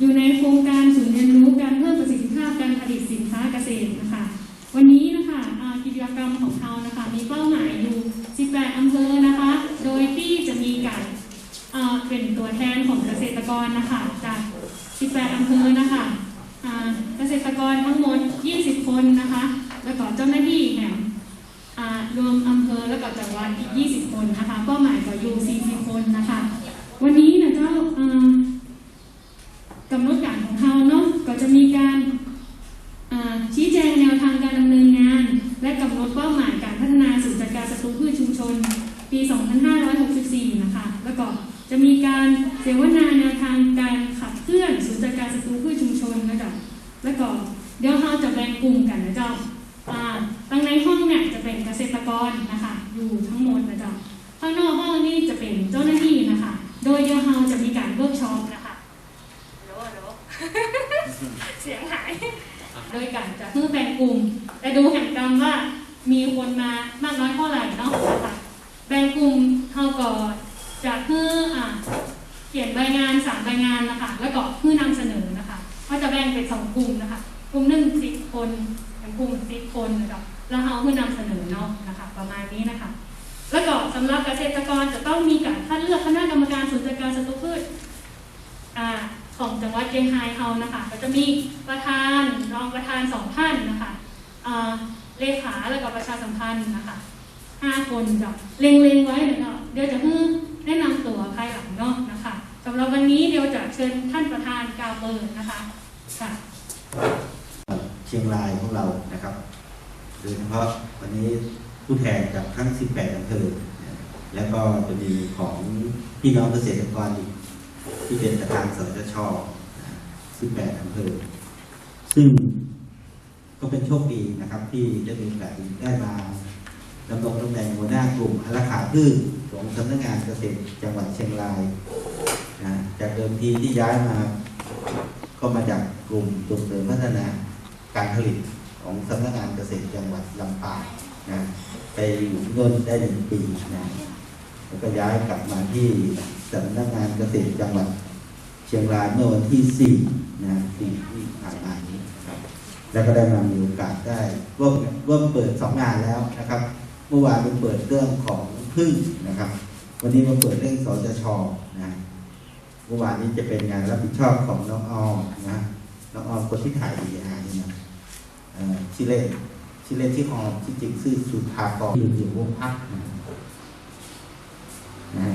อยู่ในโครงการศูนย์เรียนรู้การเพิ่มประสิทธิภาพการผลิตสินค้าเกษตรนะคะ วันนี้นะคะกิจกรรมของเรานะคะ มีเป้าหมายอยู่ 18 อำเภอนะคะ โดยที่จะมีการเป็นตัวแทนของเกษตรกรนะคะจาก 18 อำเภอนะคะเกษตรกรทั้งหมด 20 คนนะคะ แล้วก็เจ้าหน้าที่แหมอ่ารวมอำเภอแล้วก็จังหวัดอีก 20 คนนะคะ เป้าหมายก็อยู่ 40 คนนะคะ วันนี้นะเจ้าอ่ากำหนดการของเราเนาะ ก็จะมีการอ่าชี้แจงแนวทางการดำเนินงาน และกำหนดเป้าหมายการพัฒนาศูนย์จัดการศัตรูพืชชุมชน ปี 2564 นะคะ แล้วก็จะมีการเสวนาแนวทางการขับเคลื่อนศูนย์จัดการศัตรูพืชชุมชนนะคะแล้วก็เดี๋ยวเราจะแบ่งกลุ่มกันนะเจ้าอ่าตั้งในห้องเนี่ยจะเป็นเกษตรกรนะคะ อยู่ทั้งหมดนะเจ้าข้างนอกห้องนี่จะเป็นเจ้าหน้าที่นะคะ โดยเดี๋ยวเราจะมีการเวิร์กช็อปนะคะโลโลเสียงหาย โดยการจะเพื่อแบ่งกลุ่ม แต่ดูแห่งกรรมว่ามีคนมามากน้อยเท่าไหร่เนาะนะคะแบ่งกลุ่มเท่ากับจะเพื่ออ่า เขียนใบงานสามใบงานนะคะแล้วก็เพื่อนำเสนอนะคะก็จะแบ่งเป็นสองกลุ่มนะคะกลุ่มหนึ่งสิบคนเป็นกลุ่มสิบคนนะคะแล้วเราเพื่อนำเสนอเนาะนะคะ ประมาณนี้นะคะ แล้วก็สำหรับเกษตรกรจะต้องมีการคัดเลือกคณะกรรมการศูนย์จัดการศัตรูพืชของจังหวัดเชียงรายเฮานะคะ ก็จะมีประธานรองประธานสองท่านนะคะเลขาแล้วก็ประชาสัมพันธ์นะคะห้าคนจะเล็งๆไว้เนาะเดี๋ยวจะเพิ่แนะนำตัวภายหลังเนาะ นะคะสำหรับวันนี้เดี๋ยวจะเชิญท่านประธานกาวเปิดนะคะค่ะเชียงรายของเรานะครับ โดยเฉพาะวันนี้ผู้แทนจากทั้ง 18อำเภอ แล้วก็จะมีของพี่น้องเกษตรกรอีกที่เป็นประธานสจช18อำเภอ ซึ่งก็เป็นโชคดีนะครับ ที่ได้มีโอกาสได้มาดำรงตำแหน่งหัวหน้ากลุ่มอาราขาพืชของสำนักงานเกษตรจังหวัดเชียงราย นะจากเดิมทีที่ย้ายมา ก็มาจากกลุ่มส่งเสริมพัฒนาการผลิตของสำนักงานเกษตรจังหวัดลำปางนะไปอยู่ที่น่นได้หนึ่งปีนะแล้วก็ย้ายกลับมาที่สำนักงานเกษตรจังหวัดเชียงรายเมื่อวันที่สี่นะปีที่ผ่านมานี้นะครับ แล้วก็ได้มามีโอกาสได้ร่วมร่วมเปิดสองงานแล้วนะครับ เมื่อวานเป็นเปิดเรื่องของพึ่งนะครับ วันนี้มาเปิดเรื่องสจชนะ เมื่อวานนี้จะเป็นงานรับผิดชอบของน้องออมนะน้องออมคนที่ถ่ายวีอาร์นี่นะชื่อเล่นชื่อเล่นที่ออมที่จริงชื่อสุภากรอยู่อยู่วงพักนะฮะ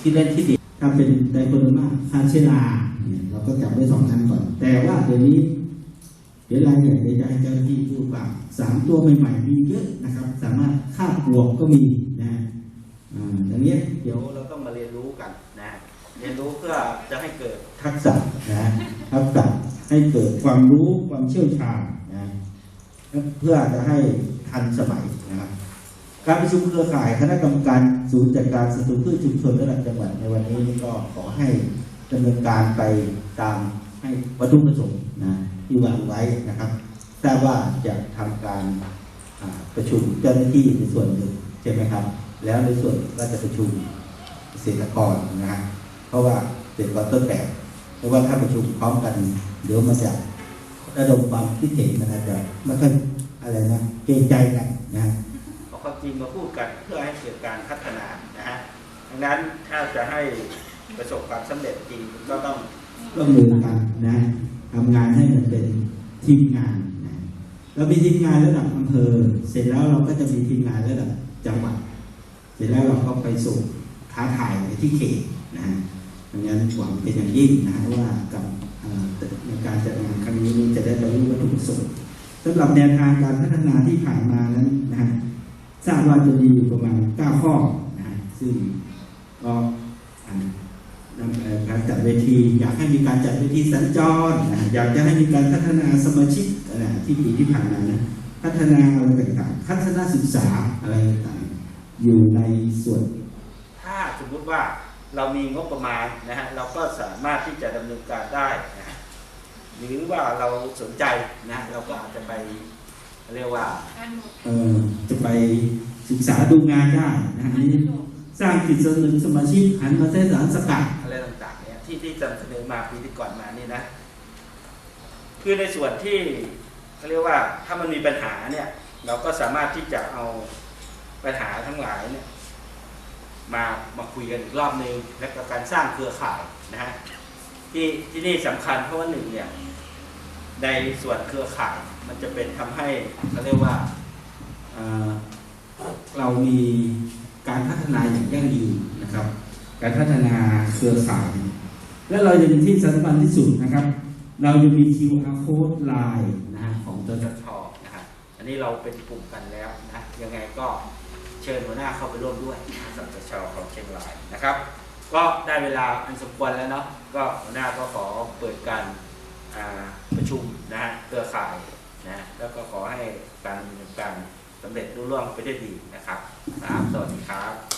ที่เล่นที่ดีถ้าเป็นไดโคโรนาคาเชลาเนี่ยเราก็จับไว้สองอันก่อน แต่ว่าเดี๋ยวนี้เดี๋ยวรายละเอียดเดี๋ยวจะให้เจ้าหน้าที่พูดว่าสามตัวใหม่ๆมีเยอะนะครับ สามารถคาบบวกก็มีนะฮะอ่าอย่างเนี้ยเดี๋ยวเราต้องมาเรียนรู้กันนะ เรียนรู้เพื่อจะให้เกิดทักษะนะทักษะให้เกิดความรู้ความเชี่ยวชาญนะเพื่อจะให้ทันสมัยนะครับการประชุมเครือข่ายคณะกรรมการศูนย์จัดการศัตรูพืชชุมชนระดับจังหวัดในวันนี้นี่ก็ขอให้ดำเนินการไปตามให้วัตถุประสงค์นะที่วางไว้นะครับทราบว่าจะทำการประชุมเจ้าหน้าที่ในส่วนหนึ่งใช่ไหมครับ แล้วในส่วนก็จะประชุมเกษตรกรนะฮะ เพราะว่าเกษตรกรต้นแบบเพราะว่าถ้าประชุมพร้อมกันเดี๋ยวมันจะระดมความคิดเห็นมันอาจจะไม่ค่อยอะไรนะเกรงใจกันนะเอาความจริงมาพูดกันเพื่อให้เกิดการพัฒนานะฮะดังนั้นถ้าจะให้ประสบความสำเร็จจริงก็ต้องร่วมมือกันนะทำงานให้มันเป็นทีมงานนะเรามีทีมงานระดับอำเภอ เสร็จแล้วเราก็จะมีทีมงานระดับจังหวัด เสร็จแล้วเราก็ไปส่งท้าทายไปที่เขตนะฮะ ดังนั้นหวังเป็นอย่างยิ่งนะว่ากับในการจัดงานครั้งนี้จะได้บรรลุวัตถุประสงค์สำหรับแนวทางการพัฒนาที่ผ่านมานั้นนะฮะทราบว่าจะมีอยู่ประมาณ 9 ข้อนะฮะซึ่งก็การจัดเวที อยากให้มีการจัดเวทีสัญจรนะอยากจะให้มีการพัฒนาสมาชิกนะที่ปีที่ผ่านมานะพัฒนาอะไรต่างๆพัฒนาศึกษาอะไรต่างๆอยู่ในส่วน ถ้าสมมติว่า เรามีงบประมาณนะฮะเราก็สามารถที่จะดำเนินการได้นะฮะหรือว่าเราสนใจนะเราก็อาจจะไปเรียกว่าเอ่อจะไปศึกษาดูงานได้นะอันนี้สร้างจิตสำนึกสมาชิกหันมาใช้สารสกัดอะไรต่างๆเนี่ยที่ที่นำเสนอมาปีที่ก่อนมานี่นะคือในส่วนที่เขาเรียกว่าถ้ามันมีปัญหาเนี่ยเราก็สามารถที่จะเอาปัญหาทั้งหลายเนี่ย มามาคุยกันอีกรอบนึง และกับการสร้างเครือข่ายนะฮะที่ที่นี่สำคัญเพราะว่าหนึ่งเนี่ยในส่วนเครือข่ายมันจะเป็นทำให้เขาเรียกว่าเออเรามีการพัฒนาอย่างยั่งยืนนะครับ การพัฒนาเครือข่าย และเรายังที่สำคัญที่สุดนะครับ เรายังมี QR code line นะฮะของจจชนะครับอันนี้เราเป็นกลุ่มกันแล้วนะยังไงก็ เชิญหัวหน้าเข้าไปร่วมด้วยนะสจชของเชียงรายนะครับ ก็ได้เวลาอันสมควรแล้วเนาะก็หัวหน้าก็ขอเปิดการประชุมนะฮะเครือข่ายนะแล้วก็ขอให้การดำเนินการสำเร็จรุ่ร่วงไปได้ดีนะครับครับสวัสดีครับ